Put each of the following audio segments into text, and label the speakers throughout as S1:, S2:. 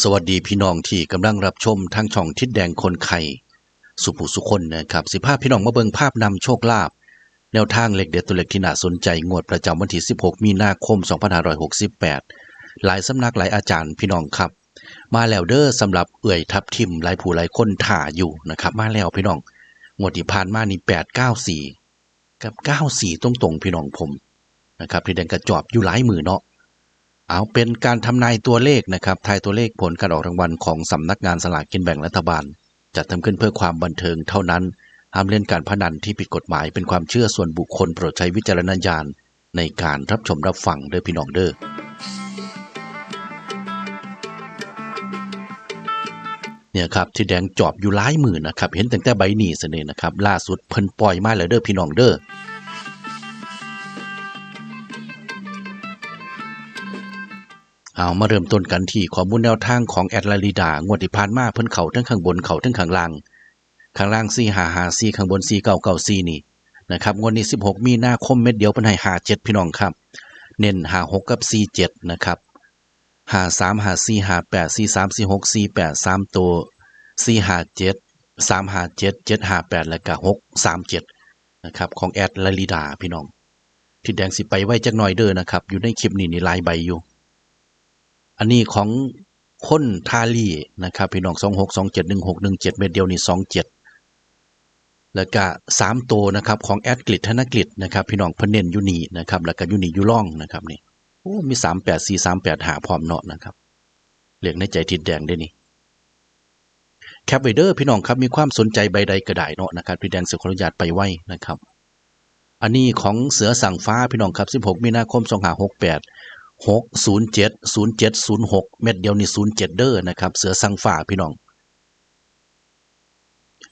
S1: สวัสดีพี่น้องที่กำลังรับชมทางช่องทิศแดงคนไข่สุภูสุคนนะครับสิภาพพี่น้องมาเบิงภาพนำโชคลาภแนวทางเล็กเด็ดตัวเล็กที่น่าสนใจงวดประจำวันที่ 16 มีนาคม 2568 หลายสำนักหลายอาจารย์พี่น้องครับ มาแล้วเด้อสำหรับเอื่อยทับทิมหลายผู้หลายคนถ่าอยู่นะครับมาแล้วพี่น้องงวดที่ผ่านมานี่894 กับ 94 ตรงๆพี่น้องผมนะครับที่แดงกระจอบอยู่หลายมือเนาะ เอาเป็นการทำนายตัวเลขนะครับ ทายตัวเลขผลการออกรางวัลของสำนักงานสลากกินแบ่งรัฐบาล จัดทำขึ้นเพื่อความบันเทิงเท่านั้น ห้ามเล่นการพนันที่ผิดกฎหมายเป็นความเชื่อส่วนบุคคลโปรดใช้วิจารณญาณในการรับชมรับฟังเด้อพี่น้องเด้อเนี่ยครับที่แดงจอบอยู่หลายหมื่นนะครับ เห็นตั้งแต่ใบหนีเสน่ห์นะครับ ล่าสุดเพิ่นปล่อยมาแล้วเด้อพี่น้องเด้อ เอามาเริ่มต้นกันที่ข้อมูลแนวทางของแอดลาลิดางวดที่ผ่านมาเพิ่นเข่าทั้งข้างบนเข่าทั้งข้างล่าง ข้างล่าง4 5 5 4ข้างบน4 9 9 4นี่นะครับงวดนี้ 16 มีนาคมเม็ดเดียวเพิ่นให้57พี่น้องครับ เน้น56กับ47นะครับ53 54 58 43 46 48 3ตัว457 357 758แปดแล้วก็637นะครับของแอดลาลิดาพี่น้องที่แดงสิไปไว้จักหน่อยเด้อนะครับ อยู่ในคลิปนี้นี่ลายใบอยู่ อันนี้ของคนทาลีนะครับพี่น้องสองหกสองเจ็ดหนึ่งหกหนึ่งเจ็ดเม็ดเดียวนี่สองเจ็ดแล้วก็สามตัวนะครับของแอดกริดธนกฤษนะครับพี่น้องพนเนนยูนีนะครับแล้วก็ยูนียูล่องนะครับนี่โอ้มีสามแปดสี่สามแปดหาพร้อมเนาะนะครับเรียกในใจทิดแดงได้นี่แคปไวเดอร์พี่น้องครับมีความสนใจใบใดก็ไดเนาะนะครับพี่แดงสุขอนุญาตไปไว้นะครับ อันนี้ของเสือสั่งฟ้าพี่น้องครับ 16 มีนาคม 2568 607 0706เจ็ดศูนย์เจ็ดศูนย์หกเม็ดเดียวนี่07เจ็ด้อนะครับ เสือสังฟ้าพี่น้อง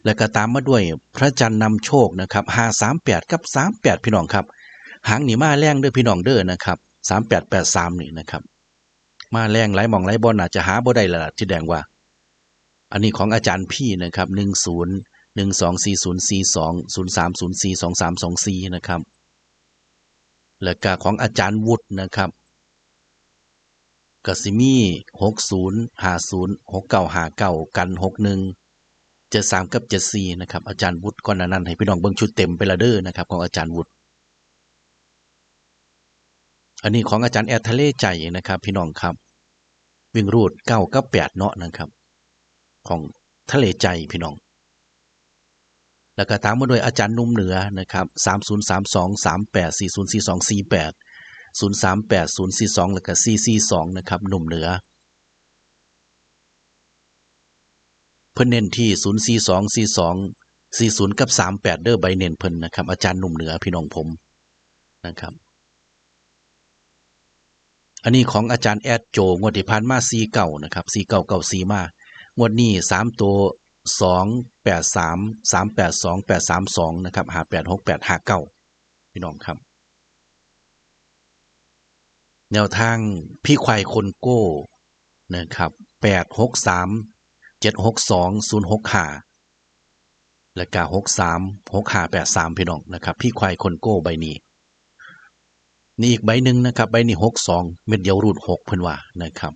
S1: แล้วก็ตามมาด้วยพระจันทร์นำโชคนะครับ538กับ38พี่น้องครับ หางหนีมาแรงเด้อพี่น้องเด้อนะครับ3883นี่นะครับ มาแรงไหลหมองไหลบอลอาจจะหาบ่ได้ละล่ะที่แดงว่า อันนี้ของอาจารย์พี่นะครับ10หนึ่งสองสี่ศูนย์สี่สองศูนย์สามศูนย์สี่สองสามสองสี่นะครับ แล้วก็ของอาจารย์วุฒินะครับ กสิมีหกศูนย์หาศูนย์หกเก้าหาเก้ากันหกหนึ่งเจ็ดสามกับเจ็ดสี่นะครับอาจารย์วุฒิก่อนนานั้นให้พี่น้องเบิ่งชุดเต็มไปละเด้อนะครับของอาจารย์วุฒิอันนี้ของอาจารย์แอดทะเลใจนะครับ พี่น้องครับ วิ่งรูดเก้ากับแปดเนาะนะครับ ของทะเลใจพี่น้อง แล้วก็ตามมาด้วยอาจารย์นุ่มเหนือนะครับ3032 38 4042 48 038 042 แล้วก็442 นะครับหนุ่มเหนือ เพิ่นเน้นที่ 042 42 40 กับ 38 เด้อใบเน้นเพิ่นนะครับ อาจารย์หนุ่มเหนือพี่น้องผมนะครับ อันนี้ของอาจารย์แอดโจงวดที่ผ่านมา4เก่านะครับ4เก่าเก่า4มางวดนี้3ตัวสองแปดสามสามแปดสองแปดสามสองนะครับหาแปดหกแปดหาเก้าพี่น้องครับ แนวทางพี่ควายคนโก้นะครับแปดหกสามเจ็ดหกสองศูนย์หกห้าและกาหกสามหกห้าแปดสามพี่น้องนะครับ พี่ควายคนโก้ใบนี้ นี่อีกใบหนึ่งนะครับ ใบนี้หกสองเม็ดเดียวรูดหกเพิ่นว่านะครับ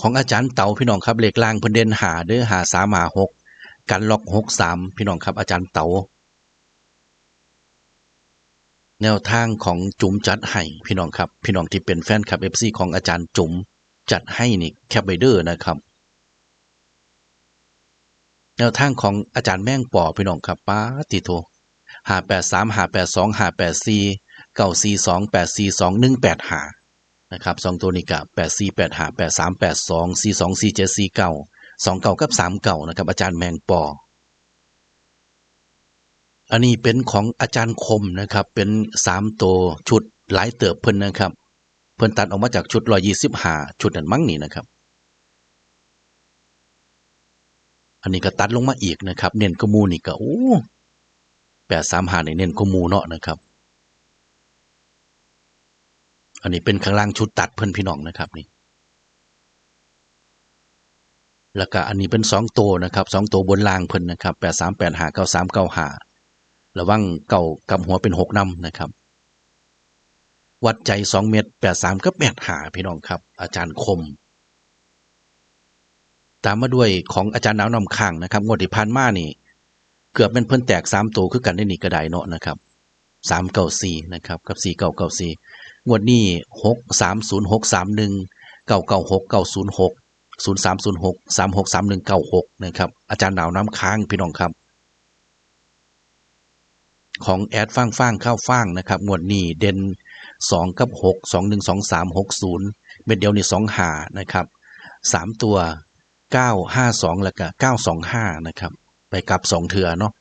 S1: ของอาจารย์เต๋าพี่น้องครับเหลขล่างเพิ่นเด่นหาเด้อหาสามหาหกกันล็อกหกสามพี่น้องครับอาจารย์เต๋า แนวทางของจุ๋มจัดให้พี่น้องครับ พี่น้องที่เป็นแฟนคลับเอฟซีของอาจารย์จุ๋มจัดให้นี่แคปไบเดอร์นะครับ แนวทางของอาจารย์แม่งปอพี่น้องครับป้าติโทหาแปดสามหาแปดสองหาแปดสี่เก้าสี่สองแปดสี่สองหนึ่งแปดหานะครับสองตัวนี้กับแปดสี่แปดห้าแปดสามแปดสองสี่สองสี่เจ็ดสี่เก้าสองเก้ากับสามเก้านะครับ อาจารย์แมงปอ อันนี้เป็นของอาจารย์คมนะครับ เป็นสามตัวชุดหลายเติบเพิ่นนะครับ เพิ่นตัดออกมาจากชุดร้อยยี่สิบห้าชุดนั้นมั้งนี่นะครับ อันนี้ก็ตัดลงมาอีกนะครับ เน้นกมูนี่ก็โอ้แปดสามห้านี่เน้นกมูเนาะนะครับ อันนี้เป็นข้างล่างชุดตัดเพื่นพี่น้องนะครับนี่แล้วก็อันนี้เป็นสองตัวนะครับสองตัวบนล่างเพิ่นนะครับแปดสามแปดหาเก้าสามเก้าหา ระวังเก่ากับหัวเป็นหกนำนะครับ วัดใจสองเมตรแปดสามก็แปดหาพี่น้องครับ อาจารย์คม ตามมาด้วยของอาจารย์หนาวนำข้างนะครับงวดที่ผ่านมานี่ เกือบเป็นเพิ่อนแตกสามตัวคือกันได้หนี่ก็ไดเนาะนะครับสามเก้าสี่นะครับกับสี่เก้าเก้าสี่งวดนี้หกสามศูนย์หกสามหนึ่งเก้าเก้าหกเก้าศูนย์หกศูนย์สามศูนย์หกสามหกสามหนึ่งเก้าหกนะครับอาจารย์หนาวน้ำค้างพี่น้องครับ ของแอดฟังฟังข้าวฟังนะครับงวดนี้เด่นสองกับหกสองหนึ่งสองสามหกศูนย์เม็ดเดียวนี่สองหานะครับสามตัวเก้าห้าสองแล้วก็เก้าสองห้านะครับ ไปกลับสองเถื่อเนาะ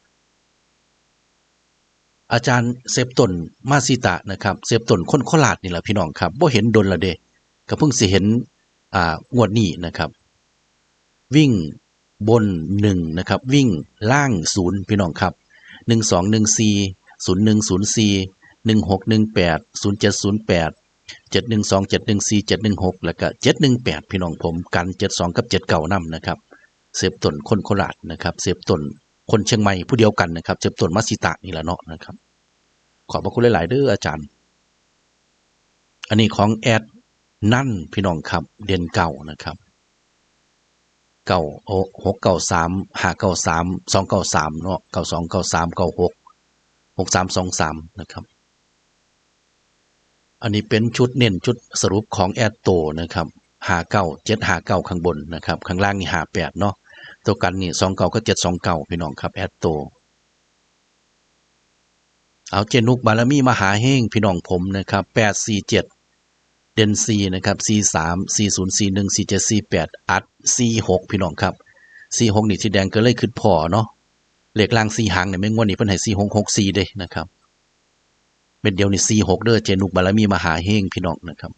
S1: อาจารย์เซฟตนมาซิตะนะครับเซฟตนคนโคราชนี่แหละพี่น้องครับบ่เห็นดนละเดก็เพิ่งสิเห็นอ่างวดนี้นะครับ วิ่งบนหนึ่งนะครับ วิ่งล่างศูนย์พี่น้องครับ หนึ่งสองหนึ่งสี่ศูนย์หนึ่งศูนย์ซีหนึ่งหกหนึ่งแปดศูนย์เจ็ดศูนย์แปดเจ็ดหนึ่งสองเจ็ดหนึ่งซีเจ็ดหนึ่งหกแล้วก็เจ็ดหนึ่งแปดพี่น้องผมกันเจ็ดสองกับเจ็ดเก่านํนะครับเซฟต้นคนโคราชนะครับเซฟต้นคนเชียงใหม่ผู้เดียวกันนะครับเซฟต้นมัสซิตะนี่แหละเนาะนะครับ ขอบพระคุณหลาย ๆเด้ออาจารย์ อันนี้ของแอดนั่นพี่น้องครับเด่นเก่านะครับ เก่าหกเก่าสามห้าเก่าสามสองเก่าสามเนาะเก่าสองเก่าสามเก่าหกหกสามสองสามนะครับ อันนี้เป็นชุดเน้นชุดสรุปของแอดโตนะครับหาเก้าเจ็ดหาเก้าข้างบนนะครับ ข้างล่างนี่หาแปดเนาะตัวกันนี่สองเก่าก็เจ็ดสองเก่าพี่น้องครับแอดโต เอาเจนุกบารมีมหาเฮงพี่น้องผมนะครับแปดสี่เจ็ดเดนซีนะครับซีสามสี่ศูนย์สี่หนึ่งสี่เจ็ดสี่แปดอัด สี่หกพี่น้องครับสี่หกนี่ที่แดงก็เลยขึ้นพอเนาะเหลขล่างสี่หางเนี่ยไม่งวนนี่เพิ่นให้สี่หกหกสี่เด้นะครับเป็นเดียวนี่สี่หกเด้อเจนุกบารมีมหาเฮงพี่น้องนะครับ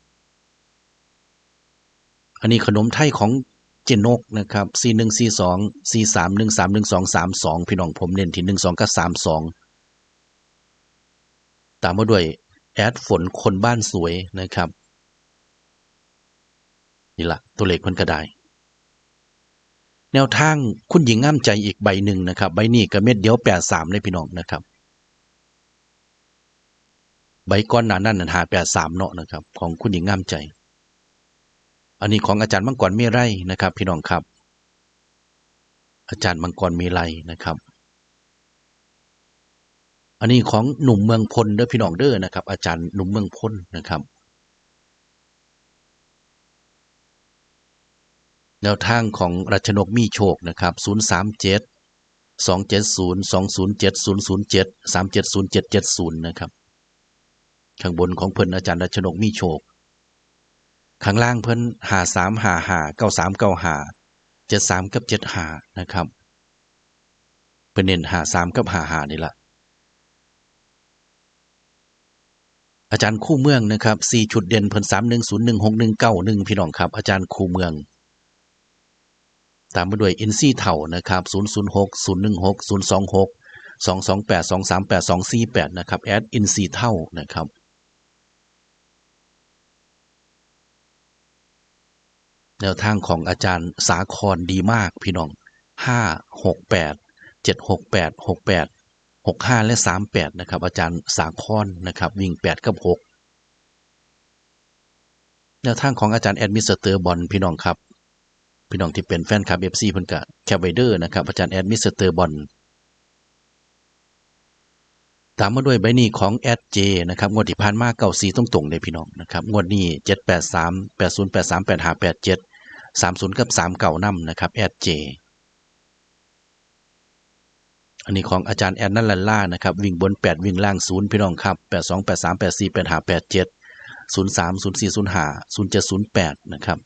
S1: อันนี้ขนมไทยของเจนกนะครับสี่หนึ่งสี่สองสี่สามหนึ่งสามหนึ่งสองสามสองพี่น้องผมเน้นที่หนึ่งสองกับสามสองตามมาด้วยแอดฝนคนบ้านสวยนะครับ นี่ละตัวเลขมันก็ได้ แนวทางคุณหญิงง่ามใจอีกใบหนึ่งนะครับ ใบนี้ก็เม็ดเดียวแปดสามเลยพี่น้องนะครับ ใบก้อนหนานั่นหาแปดสามเนาะนะครับ ของคุณหญิงง่ามใจ อันนี้ของอาจารย์มังกรเมไรนะครับ พี่น้องครับ อาจารย์มังกรเมไรนะครับ อันนี้ของหนุ่มเมืองพลเด้อพี่น้องเด้อนะครับ อาจารย์หนุ่มเมืองพลนะครับ แนวทางของรัชนกมีโชคนะครับ 037 270 207 007 370770 นะครับ ข้างบนของเพิ่นอาจารย์รัชนกมีโชค ข้างล่างเพิ่นหาสามหาหาเก้าสามเก้าหาเจ็ดสามกับเจ็ดหานะครับ เพิ่นเน้นหาสามกับหาหานี่แหละอาจารย์คู่เมืองนะครับสี่ชุดเด่นเพิ่นสามหนึ่งศูนย์หนึ่งหกหนึ่งเก้าหนึ่งพี่น้องครับ อาจารย์คู่เมือง ตามมาด้วยอินซี่เถ่านะครับศูนย์ศูนย์หกศูนย์หนึ่งหกศูนย์สองหกสองสองแปดสองสามแปดสองสี่แปดนะครับแอดอินซีเท่านะครับ แนวทางของอาจารย์สาครดีมากพี่น้องห้าหกแปดเจ็ดหกแปดหกแปดหกห้าและสามแปดนะครับ อาจารย์สาครนะครับ วิ่งแปดกับหกแนวทางของอาจารย์แอดมิสเตอร์บอลพี่น้องครับ พี่น้องที่เป็นแฟนคลับเอฟซีเพิ่นกะแคปไวเดอร์นะครับอาจารย์แอดมิสเตอร์บอลตามมาด้วยใบนี้ของแอดเจนะครับงวดที่ผ่านมาเก่าสีตรงๆเลยพี่น้องนะครับงวดนี้เจ็ดแปดสามแปดศูนย์แปดสามแปดห้าแปดเจ็ดสามศูนย์กับสามเก่านํนะครับแอดเจอันนี้ของอาจารย์แอดนัลันล่านะครับวิ่งบนแปดวิ่งล่างศูนย์พี่น้องครับแปดสองแปดสามแปดสี่แปดห้าแปดเจ็ดศูนย์สามศูนย์สี่ศูนย์ห้าศูนย์เจ็ดศูนย์แปดนะครับ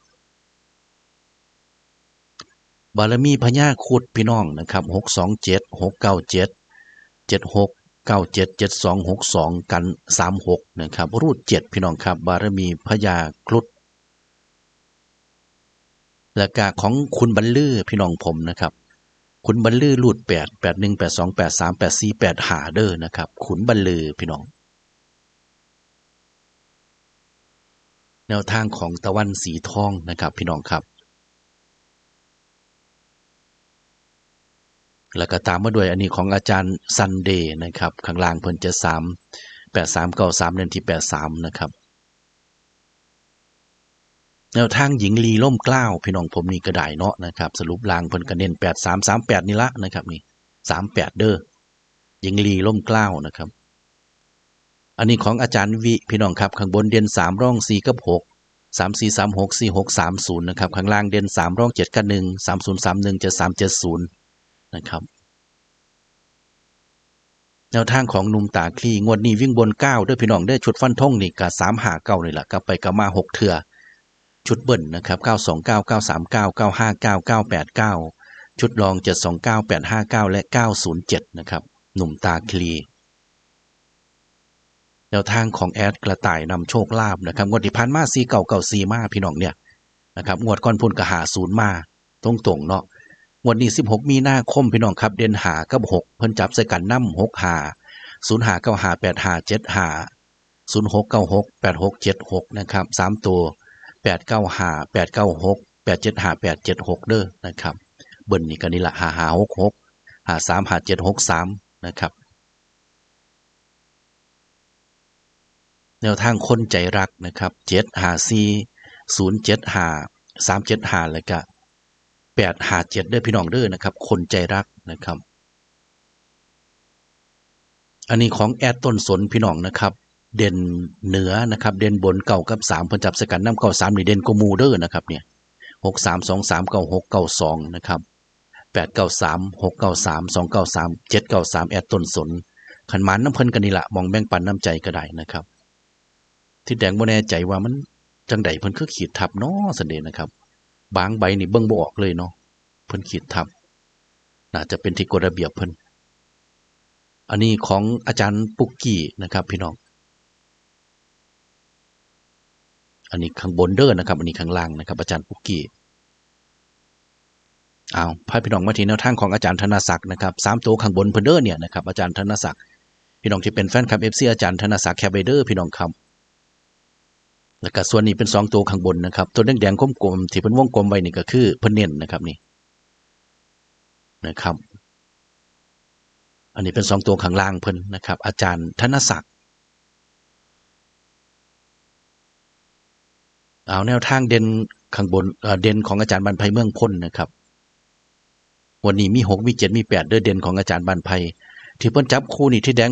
S1: บารมีพญาคุดพี่น้องนะครับหกสองเจ็ดหกเก้าเจ็ดเจ็ดหกเก้าเจ็ดเจ็ดสองหกสองกันสามหกนะครับ รูดเจ็ดพี่น้องครับ บารมีพญาครุฑและกกาของคุณบรรลือพี่น้องผมนะครับขุนบรรลือรูดแปดแปดหนึ่งแปดสองแปดสามแปดสี่แปดหาเด้อนะครับ ขุนบรรลือพี่น้องแนวทางของตะวันสีทองนะครับ พี่น้องครับ แล้วก็ตามมาด้วยอันนี้ของอาจารย์ซันเดย์นะครับ ข้างล่างเพิ่นจะสามแปดสามเก้าสามเดือนที่แปดสามนะครับ แนวทางหญิงลีล่มกล้าวพี่น้องผมนี่ก็ได้เนาะนะครับ สรุปลางเพิ่นก็เน้น8 3 3 8นี่ละนะครับนี่38เด้อหญิงลีล่มกล้าวนะครับ อันนี้ของอาจารย์วิพี่น้องครับข้างบนเด่น3ร่อง4กับ6 3 4 3 6 4 6 3 0นย์นะครับข้างล่างเด่น3ร่อง7กับ1 3 0 3 1 7 3 7 0นย์สามหนึ่งเจ็ดสามเจ็ดศูนย์ นะครับ แนวทางของหนุ่มตาคลีงวดนี้วิ่งบนเก้าด้วยพี่น้องได้ชุดฟันทงนี่กับสามหาเก้านี่แหละกลับไปกับมาหกเถื่อชุดเบิ้ลนะครับเก้าสองเก้าเก้าสามเก้าเก้าห้าเก้าเก้าแปดเก้าชุดรองเจ็ดสองเก้าแปดห้าเก้าและเก้าศูนย์เจ็ดนะครับหนุ่มตาคลีแนวทางของแอดกระต่ายนำโชคลาภนะครับงวดที่ผ่านมาซีเก่าเก่าซีมาพี่น้องเนี่ยนะครับงวดก่อนพุ่นกระหาศูนย์มาตรงตรงเนาะ วันนี้ 16 มีนาคมพี่น้องครับเด่นหากับ6เพิ่นจับใส่กันน้ำ6หา0หา9หา8หา7หา0 6 9 6 8 6 7 6นะครับ3ตัว8 9หา8 9 6 8 7หา8 7 6เด้อนะครับ เบิ่นนี่ก็นี่ละหาหา6 6หา3หา7 6 3นะครับแนวทางคนใจรักนะครับ7หา4 0 7หา3 7หาแล้วก็ แปดหาเจ็ดเด้อพี่น้องเด้อนะครับ คนใจรักนะครับ อันนี้ของแอดต้นสนพี่น้องนะครับ เด่นเหนือนะครับ เด่นบนเก่ากับสามพิ่นจับสกันน้ำเก่าสามนี่เด่นกมูเด้อนะครับเนี่ยหกสามสองสามเก้าหกเก้าสองนะครับแปดเก้าสามหกเก้าสามสองเก้าสามเจ็ดเก้าสามแอดต้นสนขันหมันน้ำเพิ่นกันนี่ละมองแบ่งปันน้ำใจก็ได้นะครับ ที่แดงบ่แน่ใจว่ามันจังใดเพิ่นคือขีดทับเนาะสันเดย์นะครับ บางใบนี่เบิ่งบ่ออกเลยเนาะเพิ่นขีดทับน่าจะเป็นที่กฎระเบียบเพิ่นอันนี้ของอาจารย์ปุกกี้นะครับ พี่น้อง อันนี้ข้างบนเด้อนะครับ อันนี้ข้างล่างนะครับ อาจารย์ปุกกี้เอาพาพี่น้องมาที่แนวทางของอาจารย์ธนศักดิ์นะครับสามตัวข้างบนเพิ่นเด้อเนี่ยนะครับอาจารย์ธนศักดิ์พี่น้องที่เป็นแฟนคลับ FC อาจารย์ธนศักดิ์แคปไว้เด้อพี่น้องครับ แล้วก็ส่วนนี้เป็นสองตัวข้างบนนะครับ ตัวแดงๆกลมๆที่เป็นวงกลมไว้นี่ก็คือเพิ่นเน้นนะครับนี่นะครับ อันนี้เป็นสองตัวข้างล่างเพิ่นนะครับ อาจารย์ธนศักดิ์เอาแนวทางเด่นข้างบนเด่นของอาจารย์บรรพยเมืองพ้นนะครับ วันนี้มีหกมีเจ็ดมีแปดเด้อเด่นของอาจารย์บรรพยที่เพิ่นจับคู่นี่ที่แดง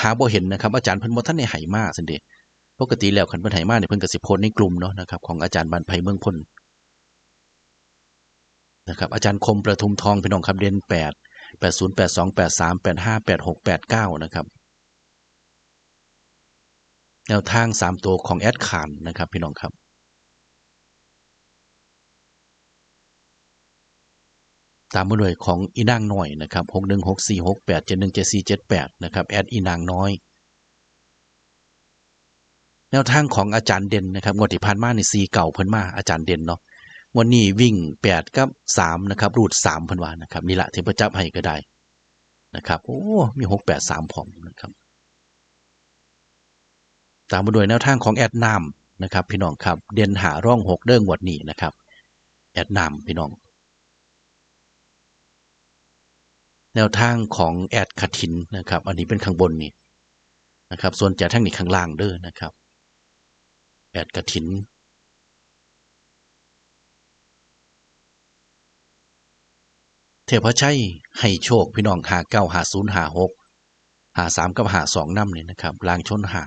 S1: หาบ่เห็นนะครับ อาจารย์เพิ่นบ่ทันได้ให้มาซั่นเด้ ปกติแล้วคันเพิ่นให้มาเนี่ยเพิ่นก็สิโพสในกลุ่มเนาะนะครับของอาจารย์บรรไพเมืองพลนะครับอาจารย์คมประทุมทองพี่น้องครับเด่น8 80 82 83 85 86 89นะครับแนวทาง3ตัวของแอดขานนะครับพี่น้องครับตามมาด้วยของอีนางน้อยนะครับ616468 717478นะครับแอดอีนางน้อย แนวทางของอาจารย์เด่นนะครับงวดที่ผ่านมาในซีเก่าเพิ่นมาอาจารย์เด่นเนาะวันนี้วิ่ง8กับ3นะครับ รูด3เพิ่นว่านะครับนี่ละที่ประจับให้ก็ได้นะครับโอ้ มี6 8 3พร้อมนะครับ ตามมาด้วยแนวทางของแอดนามนะครับ พี่น้องครับ เด่นหาร่อง6เด้งวดนี้นะครับ แอดนามพี่น้อง แนวทางของแอดคาทินนะครับ อันนี้เป็นข้างบนนี่นะครับ ส่วนจะทั้งนี้ข้างล่างเด้อนะครับ แอดกระถินเทพชัยให้โชคพี่น้องหาเก้าหาศูนย์หาหกหาสามกับหาสองน้ำเนี่ยนะครับลางชนหา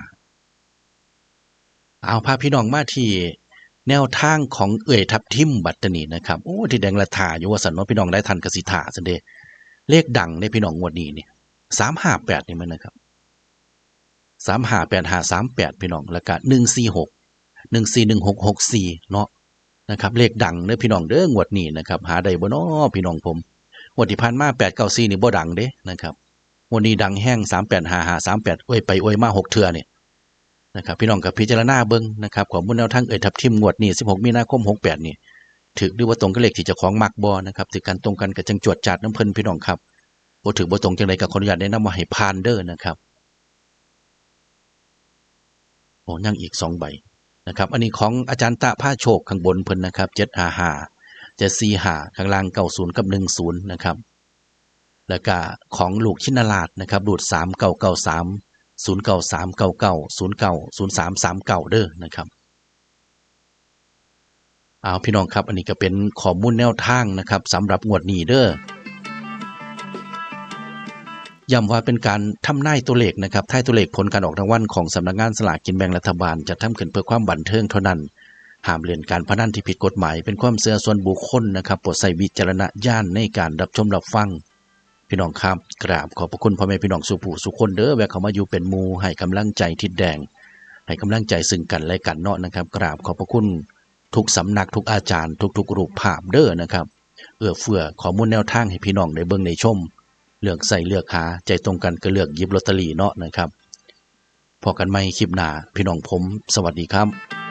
S1: เอาพาพี่น้องมาที่แนวทางของเอ่ยทับทิมบัตตานีนะครับโอ้ที่แดงละทาอยู่ว่าสันว่าพี่น้องได้ทันกสิทาสันเดเลขดังในพี่น้องงวดนี้เนี่ยสามห้าแปดนี่มันนะครับสามห้าแปดหาสามแปดพี่น้องแล้วก็หนึ่งสี่หก หนึ่งสี่หนึ่งหกหกสี่เนาะนะครับเลขดังเด้อพี่น้องเด้องวดนี้นะครับหาได้บ่น้อพี่น้องผมงวดที่ผ่านมาแปดเก้าสี่นี่บ่ดังเด้นะครับวันนี้ดังแห้งสามแปดหาหาสามแปดอวยไปอวยมาหกเทื่อเนี่ยนะครับพี่น้องกับพิจารณาเบิ้งนะครับของมุนแนวทางเอ่ยทับทิมงวดนี้สิบหกมีนาคมหกแปดนี่ถือหรือว่าตรงกับเลขที่เจะของมักบ่นะครับถือกันตรงกันกับจังจวดจัดน้ำเพลินพี่น้องครับบ่ถือบ่ตรงจังไรกับคนอนุญาตแนะนำมาให้พานเด้อนะครับโอ้ยังอีกสองใบ นะครับอันนี้ของอาจารย์ตะผ้าโชคข้างบนเพิ่นนะครับเจ็ดหาหาเจ็ดสี่หาข้างล่างเก้าศูนย์กับหนึ่งศูนย์นะครับ แล้วก็ของลูกชินาลาดนะครับดูดสามเก้าเก้าสามศูนย์เก้าสามเก้าเก้าศูนย์เก้าศูนย์สามสามเก้าเด้อนะครับเอาพี่น้องครับอันนี้ก็เป็นข้อมูลแนวทางนะครับสำหรับงวดนี้เด้อ ย้ำว่าเป็นการทำนายตัวเลขนะครับท้ายตัวเลขผลการออกรางวัลของสำนักงานสลากกินแบ่งรัฐบาลจะทำขึ้นเพื่อความบันเทิงเท่านั้น ห้ามเล่นการพนันที่ผิดกฎหมาย เป็นความเสื่อส่วนบุคคลนะครับโปรดใส่วิจารณญาณในการรับชมรับฟัง พี่น้องครับกราบขอบพระคุณพ่อแม่พี่น้องสุผู้สุคนเด้อแวะเข้ามาอยู่เป็นมูให้กำลังใจทิดแดง ให้กำลังใจซึ่งกันและกันเนาะนะครับ กราบขอบพระคุณทุกสำนักทุกอาจารย์ ทุกๆรูปภาพเด้อนะครับ เอื้อเฟื้อข้อมูลแนวทางให้พี่น้องได้เบิ่งในชม เลือกใส่เลือกหาใจตรงกันก็เลือกยิบลอตเตอรี่เนาะนะครับพอกันไม่คลิปหน้าพี่น้องผม สวัสดีครับ